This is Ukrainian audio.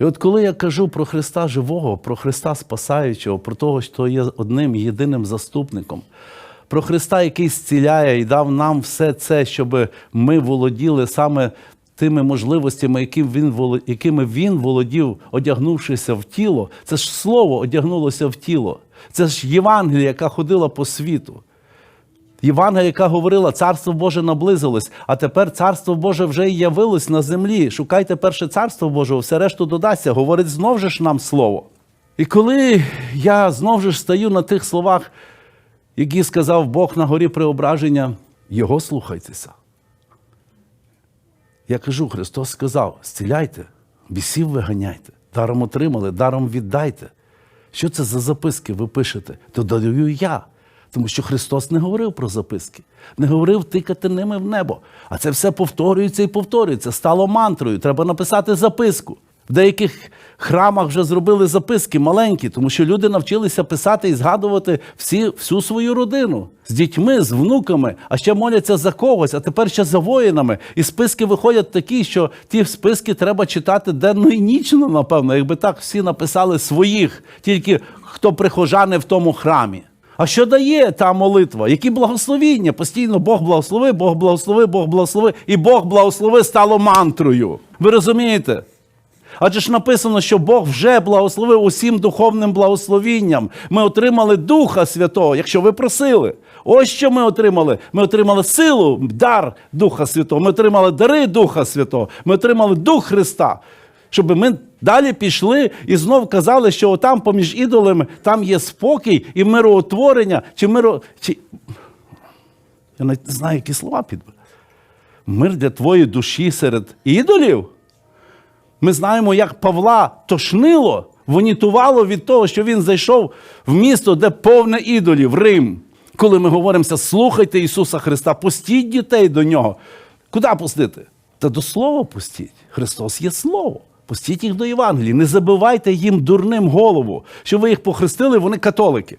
І от коли я кажу про Христа живого, про Христа Спасаючого, про того, що є одним єдиним заступником, про Христа, який зціляє і дав нам все це, щоб ми володіли саме тими можливостями, якими він володів, одягнувшися в тіло, це ж слово одягнулося в тіло. Це ж Євангелія, яка ходила по світу. Євангелія, яка говорила, царство Боже наблизилось, а тепер царство Боже вже і явилось на землі. Шукайте перше царство Боже, все решту додасться. Говорить знов же ж нам слово. І коли я знов же ж стаю на тих словах, які сказав Бог на горі преображення, його слухайтеся. Я кажу, Христос сказав: зціляйте, бісів виганяйте, даром отримали, даром віддайте. Що це за записки ви пишете? То даю я. Тому що Христос не говорив про записки, не говорив тикати ними в небо. А це все повторюється і повторюється. Стало мантрою. Треба написати записку. В деяких храмах вже зробили записки маленькі, тому що люди навчилися писати і згадувати всі, всю свою родину з дітьми, з внуками, а ще моляться за когось, а тепер ще за воїнами. І списки виходять такі, що ті списки треба читати денно і нічно, напевно, якби так всі написали своїх, тільки хто прихожани в тому храмі. А що дає та молитва? Які благословіння? Постійно Бог благослови, Бог благослови, Бог благослови, і Бог благослови стало мантрою. Ви розумієте? Адже ж написано, що Бог вже благословив усім духовним благословінням. Ми отримали Духа Святого, якщо ви просили. Ось що ми отримали. Ми отримали силу, дар Духа Святого. Ми отримали дари Духа Святого. Ми отримали Дух Христа. Щоб ми далі пішли і знов казали, що там поміж ідолами там є спокій і мироутворення, чи миро. Чи... Я не знаю, які слова підберу. Мир для твоєї душі серед ідолів. Ми знаємо, як Павла тошнило, вонітувало від того, що він зайшов в місто, де повне ідолів, Рим. Коли ми говоримося, слухайте Ісуса Христа, пустіть дітей до нього. Куди пустити? Та до Слова пустіть. Христос є Слово. Пустіть їх до Євангелії. Не забивайте їм дурним голову, що ви їх похрестили, вони католики.